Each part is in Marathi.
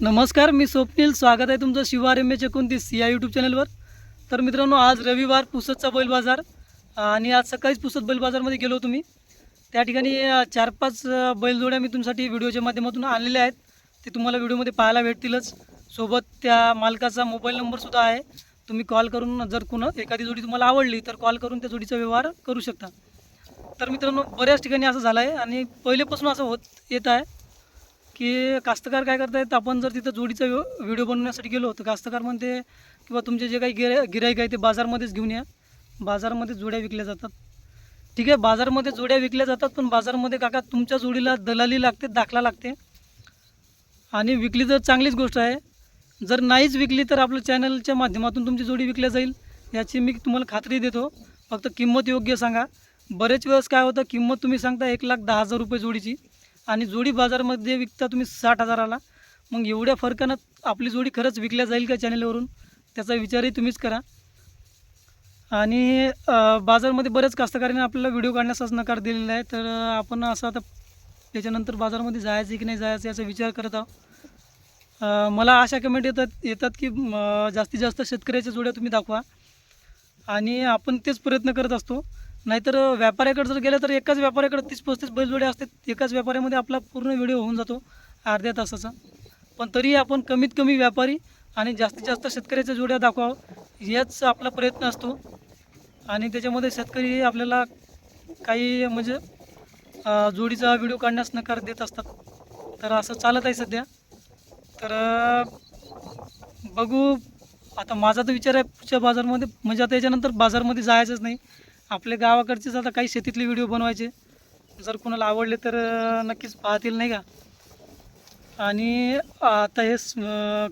नमस्कार मी स्वप्नील. स्वागत आहे तुमचं शिवार एम एच एकोणतीस या यूट्यूब चॅनलवर तर मित्रांनो आज रविवार पुसदचा बैल बाजार. आणि आज सकाळीच पुसद बैल बाजारमध्ये गेलो होतो मी. त्या ठिकाणी चार पाच बैलजोड्या मी तुमच्यासाठी व्हिडिओच्या माध्यमातून आणलेल्या आहेत. ते तुम्हाला व्हिडिओमध्ये पाहायला भेटतीलच. सोबत त्या मालकाचा मोबाईल नंबरसुद्धा आहे. तुम्ही कॉल करून जर कुणा एखादी जोडी तुम्हाला आवडली तर कॉल करून त्या जोडीचा व्यवहार करू शकता. तर मित्रांनो बऱ्याच ठिकाणी असं झालं आहे आणि पहिलेपासून असं होत येत आहे. की कास्तकार काय करतायत आपण जर तिथं जोडीचा व्हिडिओ बनवण्यासाठी गेलो तर कास्तकार म्हणते किंवा तुमचे जे काही गिरा गिराईक आहे ते बाजारमध्येच घेऊन या. बाजारमध्ये जोड्या विकल्या जातात. ठीक आहे बाजारमध्ये जोड्या विकल्या जातात पण बाजारमध्ये काका तुमच्या जोडीला दलाली लागते दाखला लागते. आणि विकली तर चांगलीच गोष्ट आहे जर नाहीच विकली तर आपलं चॅनलच्या माध्यमातून तुमची जोडी विकल्या जाईल याची मी तुम्हाला खात्री देतो. फक्त किंमत योग्य सांगा. बरेच वेळेस काय होतं किंमत तुम्ही सांगता एक लाख दहा हजार रुपये जोडीची. आणि जोडी बाजारमध्ये विकता तुम्ही साठ हजाराला. मग एवढ्या फरकानं आपली जोडी खरंच विकल्या जाईल का चॅनलवरून? त्याचा विचारही तुम्हीच करा. आणि बाजारमध्ये बरेच कास्तकारांनी आपल्याला व्हिडिओ काढण्याचाच नकार दिलेला आहे. तर आपण असं आता त्याच्यानंतर बाजारमध्ये जायचं की नाही जायचं याचा विचार करत आहोत. मला अशा कमेंट येतात येतात की जास्तीत जास्त शेतकऱ्याच्या जोड्या तुम्ही दाखवा. आणि आपण तेच प्रयत्न करत असतो. नाहीतर व्यापाऱ्याकडे जर गेलं तर एकाच व्यापाऱ्याकडे तीस पस्तीस बैलजोड्या असतात. एकाच व्यापाऱ्यामध्ये आपला पूर्ण व्हिडिओ होऊन जातो अर्ध्या तासाचा. पण तरीही आपण कमीत कमी व्यापारी आणि जास्तीत जास्त शेतकऱ्याच्या जोड्या दाखवावं याच आपला प्रयत्न असतो. आणि त्याच्यामध्ये शेतकरी आपल्याला काही म्हणजे जोडीचा व्हिडिओ काढण्यास नकार देत असतात. तर असं चालत आहे सध्या. तर बघू. आता माझा तर विचार आहे पुढच्या बाजारमध्ये म्हणजे आता याच्यानंतर बाजारमध्ये जायचंच नाही. आपल्या गावाकडचेच आता काही शेतीतले व्हिडिओ बनवायचे. जर कोणाला आवडले तर नक्कीच पाहतील नाही का? आणि आता हे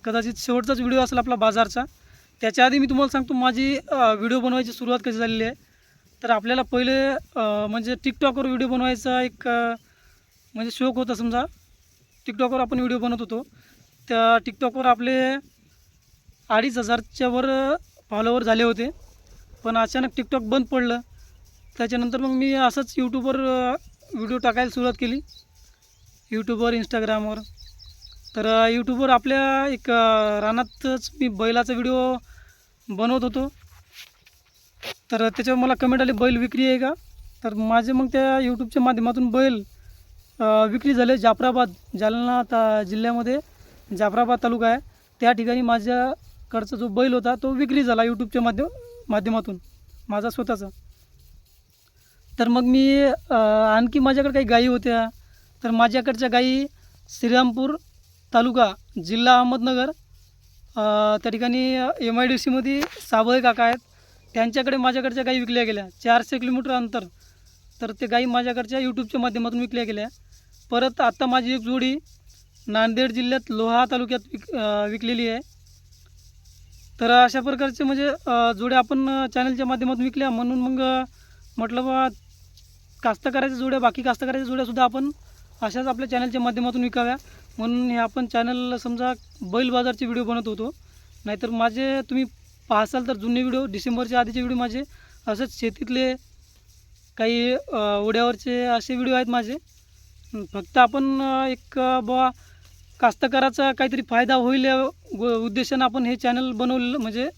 कदाचित शेवटचाच व्हिडिओ असेल आपला बाजारचा. त्याच्या आधी मी तुम्हाला सांगतो माझी व्हिडिओ बनवायची सुरुवात कशी झालेली आहे. तर आपल्याला पहिले म्हणजे टिकटॉकवर व्हिडिओ बनवायचा एक म्हणजे शौक होता समजा. टिकटॉकवर आपण व्हिडिओ बनवत होतो. त्या टिकटॉकवर आपले अडीच हजारच्यावर फॉलोवर झाले होते. पण अचानक टिकटॉक बंद पडलं. त्याच्यानंतर मग मी असंच यूट्यूबवर व्हिडिओ टाकायला सुरुवात केली. यूट्यूबवर इंस्टाग्रामवर तर यूट्यूबवर आपल्या एक रानातच मी बैलाचा व्हिडिओ बनवत होतो. तर त्याच्यावर मला कमेंट आली बैल विक्री आहे का? तर माझे मग त्या यूट्यूबच्या माध्यमातून बैल विक्री झाले जाफराबाद जालना ता जिल्ह्यामध्ये. जाफराबाद तालुका आहे. त्या ठिकाणी माझ्याकडचा जो बैल होता तो विक्री झाला यूट्यूबच्या माध्यम माध्यमातून. माझा स्वतःचा. तर मग मी आणखी माझ्याकडे काही गायी होत्या. तर माझ्याकडच्या गायी श्रीरामपूर तालुका जिल्हा अहमदनगर त्या ठिकाणी एम आय डी सीमध्ये साबळे काका आहेत. त्यांच्याकडे माझ्याकडच्या गायी विकल्या गेल्या. चारशे किलोमीटर अंतर. तर ते गायी माझ्याकडच्या यूट्यूबच्या माध्यमातून विकल्या गेल्या. परत आत्ता माझी एक जोडी नांदेड जिल्ह्यात लोहा तालुक्यात विक विकलेली आहे. तर अशा प्रकारचे म्हणजे जोड्या आपण चॅनलच्या माध्यमातून विकल्या. म्हणून मग म्हटलं बा कास्तकाराच्या जोड्या बाकी कास्तकाराच्या जोड्यासुद्धा आपण अशाच आपल्या चॅनलच्या माध्यमातून विकाव्या. म्हणून हे आपण चॅनल समजा बैल बाजारचे व्हिडिओ बनवत होतो. नाहीतर माझे तुम्ही पाहसाल तर जुने व्हिडिओ डिसेंबरच्या आधीचे व्हिडिओ माझे असंच शेतीतले काही अ, ओढ्यावरचे असे व्हिडिओ आहेत माझे. फक्त आपण एक बुवा कास्तकाराचा काहीतरी फायदा होईल या उद्देशानं आपण हे चॅनल बनवलं म्हणजे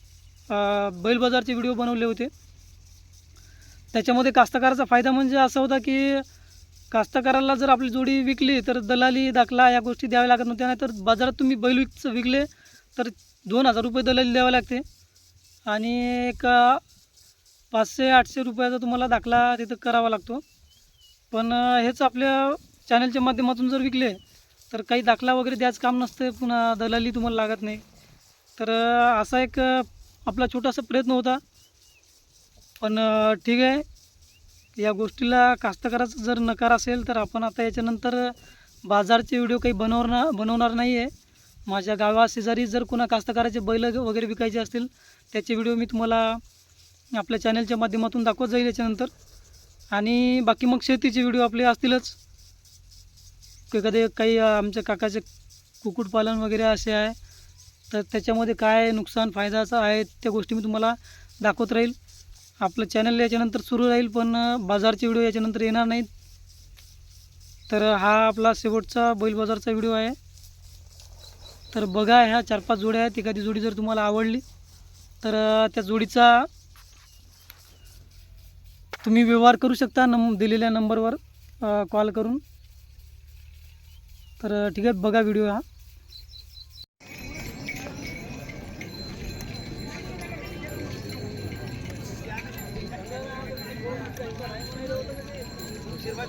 बैल बाजारचे व्हिडिओ बनवले होते. त्याच्यामध्ये कास्तकाराचा फायदा म्हणजे असा होता की कास्तकाराला जर आपली जोडी विकली तर दलाली दाखला या गोष्टी द्याव्या लागत नव्हत्या. नाही तर बाजारात तुम्ही बैल विक विकले तर दोन हजार रुपये दलाली द्यावे लागते. आणि एक पाचशे आठशे रुपयाचा तुम्हाला दाखला तिथं करावा लागतो. पण हेच आपल्या चॅनलच्या माध्यमातून जर विकले तर काही दाखला वगैरे द्यायचं काम नसतं पुन्हा दलाली तुम्हाला लागत नाही. तर असा एक आपला छोटासा प्रयत्न होता. पण ठीक आहे. या गोष्टीला कास्तकाराचा जर नकार असेल तर आपण आता याच्यानंतर बाजारचे व्हिडिओ काही बनवणार बनवणार नाही आहे माझ्या गावाशेजारी जर कोणा कास्तकाराचे बैल वगैरे विकायचे असतील त्याचे व्हिडिओ मी तुम्हाला आपल्या चॅनलच्या माध्यमातून दाखवत जाईल याच्यानंतर. आणि बाकी मग शेतीचे व्हिडिओ आपले असतीलच. एखादे काही आमच्या काकाचे कुक्कुटपालन वगैरे असे आहे. तर त्याच्यामध्ये काय नुकसान फायदाचं आहे त्या गोष्टी मी तुम्हाला दाखवत राहील. आपलं चॅनल याच्यानंतर सुरू राहील पण बाजारचे व्हिडिओ याच्यानंतर येणार नाहीत. तर हा आपला शेवटचा बैल बाजारचा व्हिडिओ आहे. तर बघा ह्या चार पाच जोड्या आहेत. एखादी जोडी जर तुम्हाला आवडली तर त्या जोडीचा तुम्ही व्यवहार करू शकता नम दिलेल्या नंबरवर कॉल करून. तर ठीक आहे बघा व्हिडिओ हा.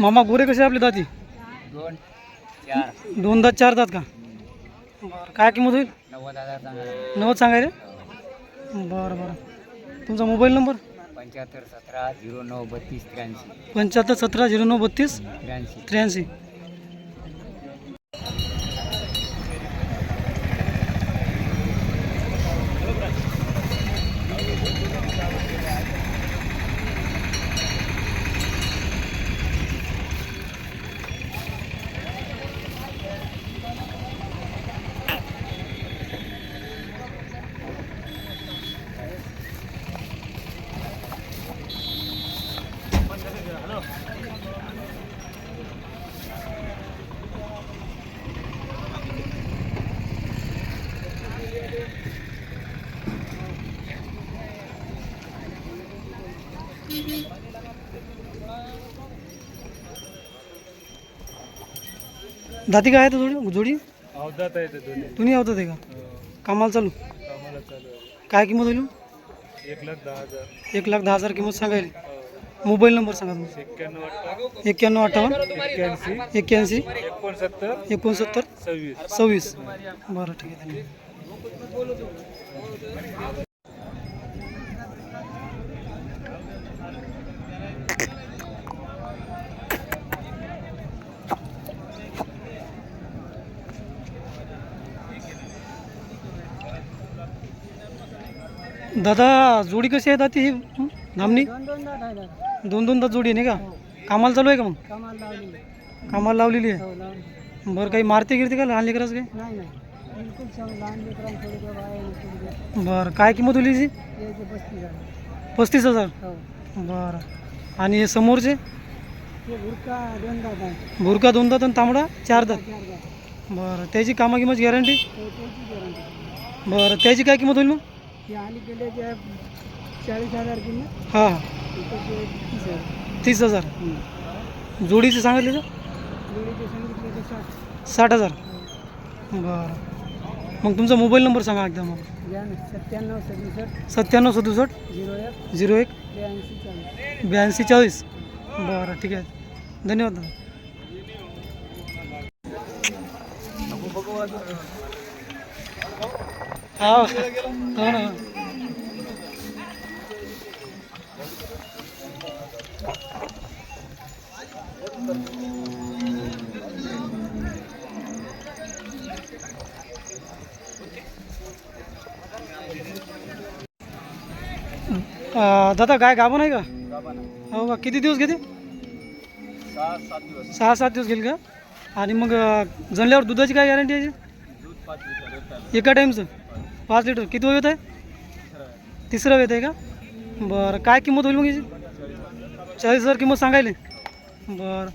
मामा गोरे कसे आपले दाती? दोन चार. दोन दात चार दात का? बरं काय किंमत होईल? नव्वद हजार सांगा. नव्वद सांगायले बरं बरं. तुमचा मोबाईल नंबर? पंच्याहत्तर सतरा झिरो नऊ बत्तीस त्र्याऐंशी. पंच्याहत्तर सतरा झिरो नऊ बत्तीस त्र्याऐंशी. त्र्याऐंशी. दाती काय आहे तर जोडी जोडी? अवधात आहे ते दोन्ही. तुम्ही आवतात आहे का? कामाला चालू? कामाला चालू आहे. काय किंमत होईल? एक लाख दहा हजार. एक लाख दहा हजार किंमत सांगायला. मोबाईल नंबर सांगा तुमचा एक्क्याण्णव अठ्ठा एक्क्याण्णव अठ्ठावन्न. एक्क्याऐंशी. एक्क्याऐंशी. एकोणसत्तर. एकोणसत्तर. सव्वीस. सव्वीस. बरं ठीक आहे धन्यवाद. दादा जोडी कशी आहे दाती ही धामणी? दोन दोन दात जोडी आहे नाही का? कामाला चालू आहे का मग? कामाला लावलेली आहे. बरं काही मारते गिरते का? लहान लेकरच काय बरं काय किंमत होईल जी पस्तीस हजार. बरं. आणि हे समोरचे? भुरका दोन दात आणि तांबडा चार दात बरं त्याची कामा किंमत गॅरंटी? बरं त्याची काय किंमत होईल मग? अलीकडे जे चाळीस हजार किंमत? हां. हां तीस हजार. जोडीचे सांगितले तर जोडीचे सांगितले ते साठ. साठ हजार. बरं. मग तुमचा मोबाईल नंबर सांगा एकदा मग घ्या ना. सत्त्याण्णव सदुसष्ट. सत्त्याण्णव सदुसष्ट. झिरो एक. झिरो एक. त्र्याऐंशी चाळीस. ब्याऐंशी चाळीस. बरं ठीक आहे. धन्यवाद दादा. हो हो ना दादा गाय गाभण नाही का? हो का? किती दिवस घेते? सहा सात दिवस घेईल का? आणि मग जमल्यावर दुधाची काय गॅरंटी आहे एका टाईमचं पाच लिटर. किती वेळ येत आहे तिसरं येत आहे का? बरं. काय किंमत होईल मग याची? चाळीस हजार किंमत सांगायले. बरं.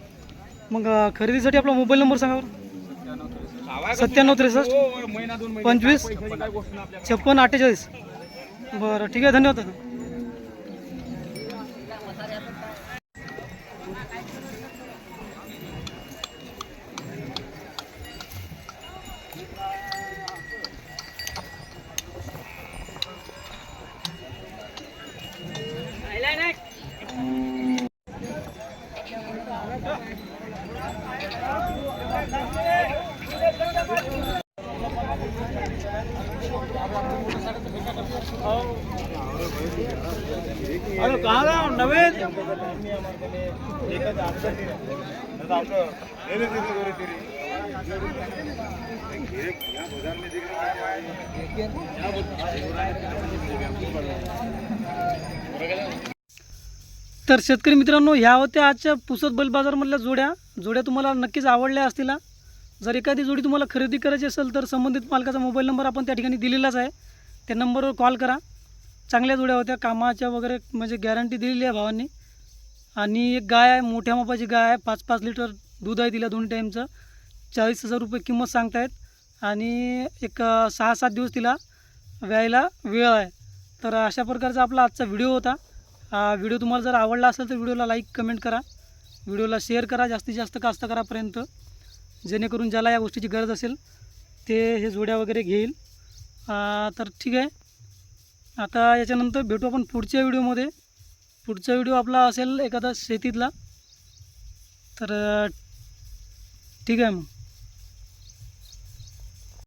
मग खरेदीसाठी आपला मोबाईल नंबर सांगा बरं. सत्त्याण्णव त्रेसष्ट पंचवीस छप्पन अठ्ठेचाळीस. बरं. ठीक आहे. धन्यवाद. तर शेतकरी मित्रांनो ह्या होत्या आजच्या पुसद बैल बाजारमधल्या जोड्या. जोड्या तुम्हाला नक्कीच आवडल्या असतील जर एखादी जोडी तुम्हाला खरेदी करायची असेल तर संबंधित मालकाचा मोबाईल नंबर आपण त्या ठिकाणी दिलेलाच आहे. त्या नंबरवर कॉल करा. चांगल्या जोड्या होत्या. कामाच्या वगैरे म्हणजे गॅरंटी दिलेली आहे भावांनी. आणि एक गाय आहे मोठ्या मापाची गाय आहे. पाच पाच लिटर दूध आहे तिला दोन्ही टाईमचं. चाळीस हजार रुपये किंमत सांगतायत. आणि एक सहा सात दिवस तिला व्यायला वेळ आहे. तर अशा प्रकारचा आपला आजचा व्हिडिओ होता. व्हिडिओ तुम्हाला जर आवडला असेल तर व्हिडिओला लाईक कमेंट करा. व्हिडिओला शेअर करा. जास्तीत जास्त कास्तकारापर्यंत जेणेकरून ज्याला या गोष्टीची गरज असेल ते हे जोड्या वगैरे घेईल. तर ठीक आहे. आता याच्यानंतर भेटू आपण पुढच्या व्हिडिओमध्ये. पुढचा व्हिडिओ आपला असेल एखादा शेतीतला तर ठीक आहे मग.